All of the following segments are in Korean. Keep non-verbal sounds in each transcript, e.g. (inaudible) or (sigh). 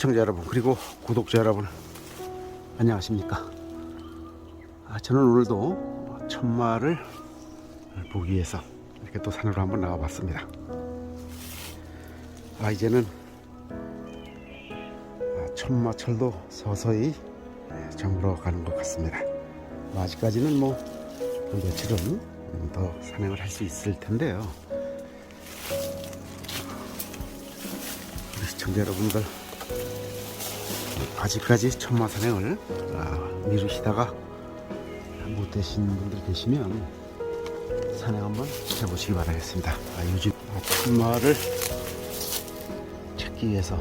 시청자 여러분 그리고 구독자 여러분 안녕하십니까? 아, 저는 오늘도 천마를 보기 위해서 이렇게 또 산으로 한번 나와 봤습니다. 아 이제는 아, 천마철도 서서히 네, 저물어 가는 것 같습니다. 뭐 아직까지는 뭐 며칠은 음, 더 산행을 할 수 있을 텐데요. 우리 시청자 여러분들 아직까지 천마 산행을 아, 미루시다가 못 되신 분들 계시면 산행 한번 해보시기 바라겠습니다. 아, 요즘 천마를 찾기 위해서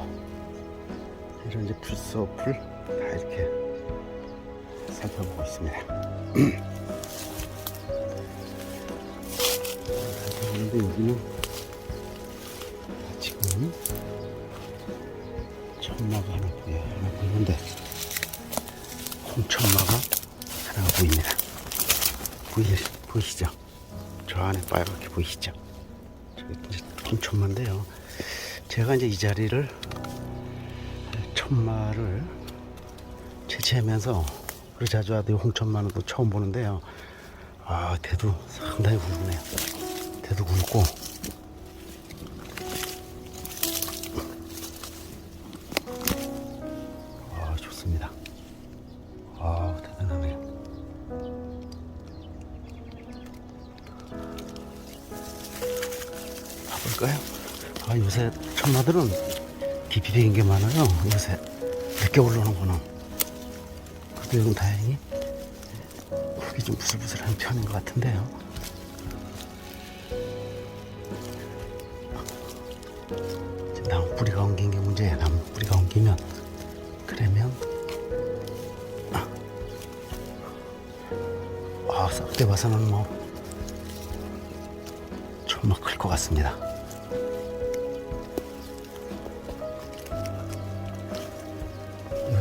이런 이제 풀숲을 다 이렇게 살펴보고 있습니다. (clears throat) 살펴보는데 여기는 지금 천마가 하나 보여요. 하나 보이는데 홍천마가 하나가 보입니다. 보이, 보이시죠? 저 안에 빨갛게 보이시죠? 이제 홍천마인데요. 제가 이제 이 자리를 천마를 채취하면서 그리 자주 와도 홍천마는 또 처음 보는데요. 아, 대도 상당히 굵네요. 대도 굵고 가볼까요? 아, 요새 천마들은 깊이 배인 게 많아요. 요새 늦게 올라오는구나. 그래도 이건 다행히 흙이 좀 부슬부슬한 편인 것 같은데요. 나무 뿌리가 엉긴 게 문제야. 나무 뿌리가 엉기면 그러면 아, 썩대 봐서는 뭐 정말 클 것 같습니다.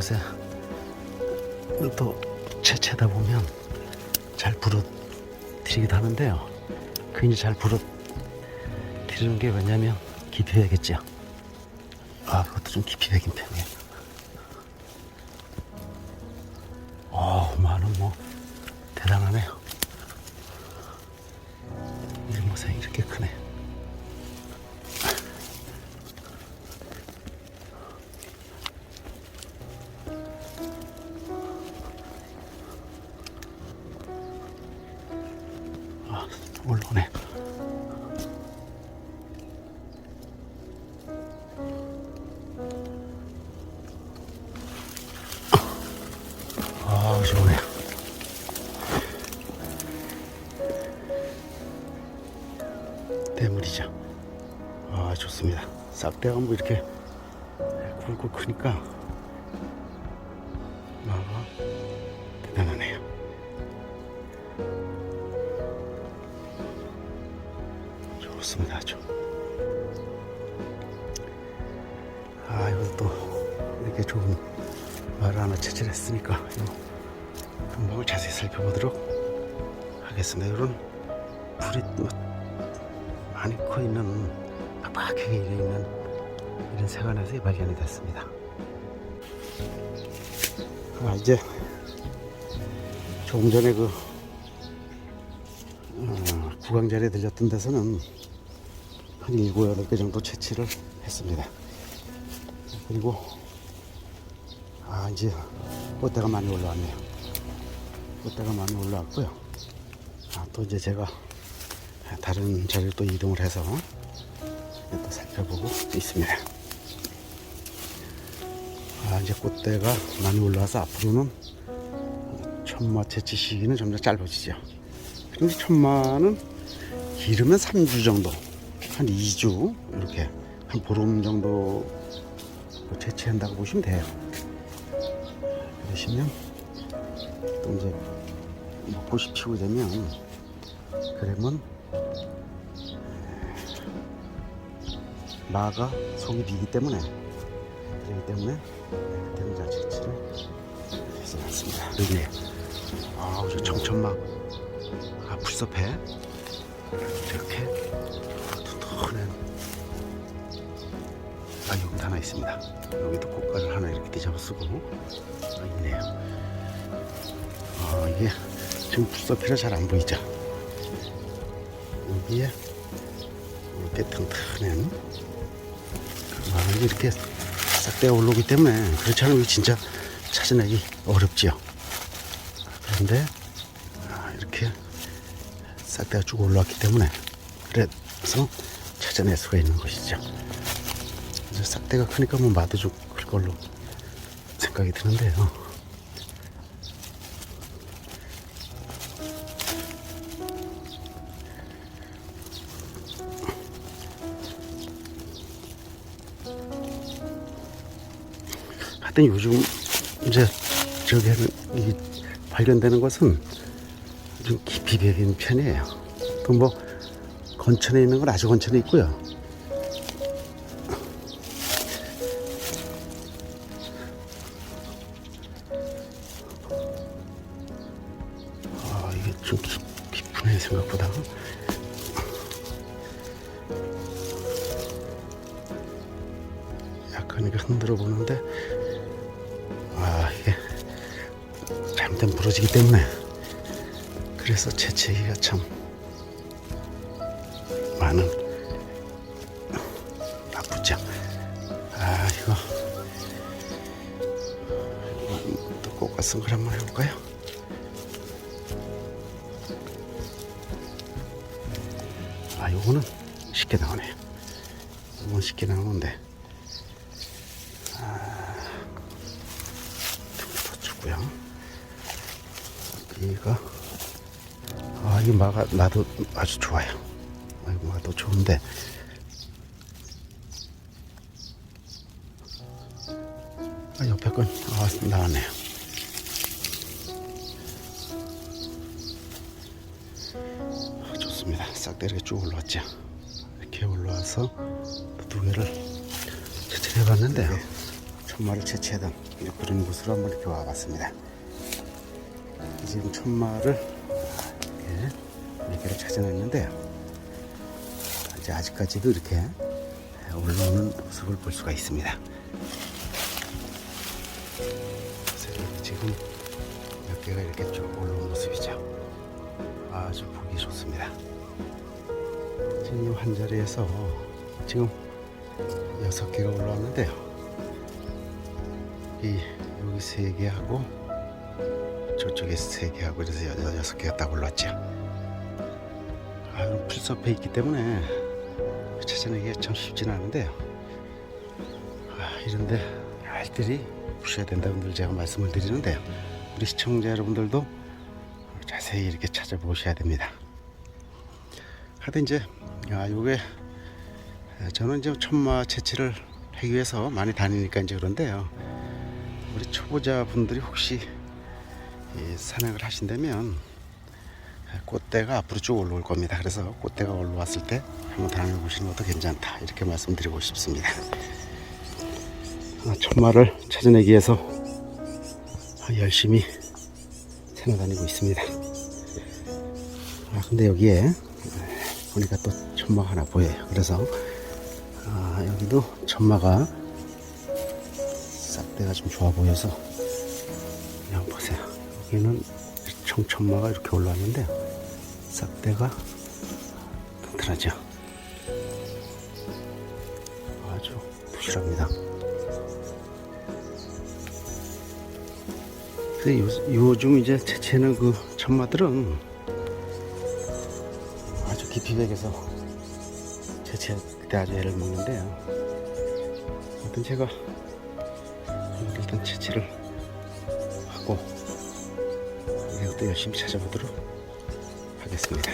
요새 또 채채다 보면 잘 부러뜨리기도 하는데요. 그 이제 잘 부러뜨리는 게 왜냐면 깊이 배겠죠. 아, 그것도 좀 깊이 배긴 편이에요. 어, 마는 뭐 대단하네요. 올라오네. 아, 좋네요. 대물이죠. 아, 좋습니다. 싹대가 뭐 이렇게 굵고 크니까 마가 대단하네 좋습니다. 아주. 아, 이거 또 이렇게 좋은 말을 하나 채취했으니까 이 금방을 자세히 살펴보도록 하겠습니다. 이런 불이 뭐 많이 커 있는 빡빡하게 있는 이런 세관에서 발견이 됐습니다. 아, 이제 조금 전에 그 어, 구강 자리에 들렸던 데서는 한 일곱 여덟 개 정도 채취를 했습니다. 그리고 아 이제 꽃대가 많이 올라왔네요. 꽃대가 많이 올라왔고요. 아, 또 이제 제가 다른 자리로 또 이동을 해서 또 살펴보고 있습니다. 아, 이제 꽃대가 많이 올라와서 앞으로는 천마 채취 시기는 점점 짧아지죠. 그런데 천마는 기르면 3주 정도, 한 2주 이렇게 한 보름 정도 채취한다고 보시면 돼요. 그러시면 또 이제 먹고시 피고 되면 그러면 마가 속이 비기 때문에 그렇기 때문에 잘 채취를 해서 놨습니다. 여기 아우 저 청천막 아 풀숲에 이렇게 튼튼한 아 여기도 하나 있습니다. 여기도 꽃가를 하나 이렇게 뒤잡아 쓰고 아, 있네요. 아 이게 지금 불서피라 잘 안 보이죠? 여기에 이렇게 튼튼한 아, 이렇게 싹대가 올라오기 때문에 그렇지 않으면 진짜 찾아내기 어렵지요. 그런데 아, 이렇게 싹대가 쭉 올라왔기 때문에 그래서 찾아낼 수가 있는 것이죠. 이제 싹대가 크니까 뭐 마도 좀 클 걸로 생각이 드는데요. 하여튼 요즘 이제 저기는 이 발견되는 것은 좀 깊이 배긴 편이에요. 또뭐 건천에 있는 건 아주 건천에 있고요. 아 이게 좀 깊- 깊으네 생각보다. 약간 이게 흔들어 보는데 아 이게 잘못되면 부러지기 때문에 그래서 채채기가 참 많은 나쁘죠. 아 이거 또 꽃같은 걸 한번 해볼까요? 아 요거는 쉽게 나오네요. 이건 쉽게 나오는데 더 주고요. 여기가 아이 마가 나도 아주 좋아요. 아, 이 마도 좋은데 아, 옆에 건 아, 나왔네요. 아, 좋습니다. 싹 이렇게 쭉 올라왔죠. 이렇게 올라와서 또두 개를 채취해 봤는데요. 천마를 채취하던 그런 곳으로 한번 이렇게 와봤습니다. 지금 천마를 이렇게 몇 개를 찾아냈는데요. 이제 아직까지도 이렇게 올라오는 모습을 볼 수가 있습니다. 그래서 지금 몇 개가 이렇게 쭉 올라온 모습이죠. 아주 보기 좋습니다. 지금 한 자리에서 지금 여섯 개가 올라왔는데요. 이 여기 세 개하고 저쪽에 세 개하고 이래서 여- 여섯 개가 딱 올랐죠. 아, 풀숲에 있기 때문에 찾아내기가 참 쉽지는 않은데요. 아, 이런데 알들이 부셔야 된다고 늘 제가 말씀을 드리는데요. 우리 시청자 여러분들도 자세히 이렇게 찾아보셔야 됩니다. 하여튼 이제 아, 요게 저는 이제 천마 채취를 하기 위해서 많이 다니니까 이제 그런데요. 우리 초보자 분들이 혹시 이 산행을 하신다면 꽃대가 앞으로 쭉 올라올 겁니다. 그래서 꽃대가 올라왔을 때 한번 다녀 보시는 것도 괜찮다 이렇게 말씀드리고 싶습니다. 아, 천마를 찾아내기 위해서 아, 열심히 새나다니고 있습니다. 아, 근데 여기에 보니까 또 천마가 하나 보여요. 그래서 아, 여기도 천마가 싹대가 좀 좋아 보여서 그냥 보세요. 여기는 청천마가 이렇게 올라왔는데 싹대가 튼튼하죠. 아주 부실합니다. 근데 요, 요즘 이제 채취하는 그 천마들은 아주 깊이 백에서 채취 그때 아주 애를 먹는데요. 아무튼 제가 일단 채취를 하고 이것도 열심히 찾아보도록 하겠습니다.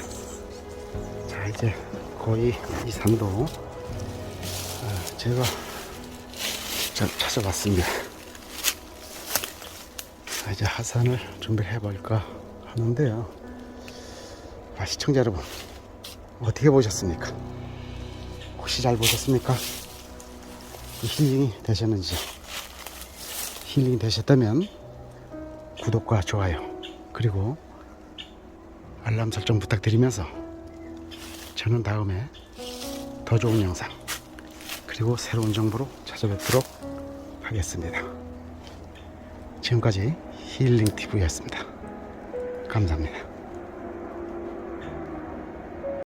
자 이제 거의 이 산도 아, 제가 자, 찾아봤습니다. 자, 이제 하산을 준비를 해볼까 하는데요. 아, 시청자 여러분 어떻게 보셨습니까? 혹시 잘 보셨습니까? 그 힐링이 되셨는지 힐링이 되셨다면 구독과 좋아요 그리고 알람 설정 부탁드리면서 저는 다음에 더 좋은 영상 그리고 새로운 정보로 찾아뵙도록 하겠습니다. 지금까지 힐링 TV였습니다. 감사합니다.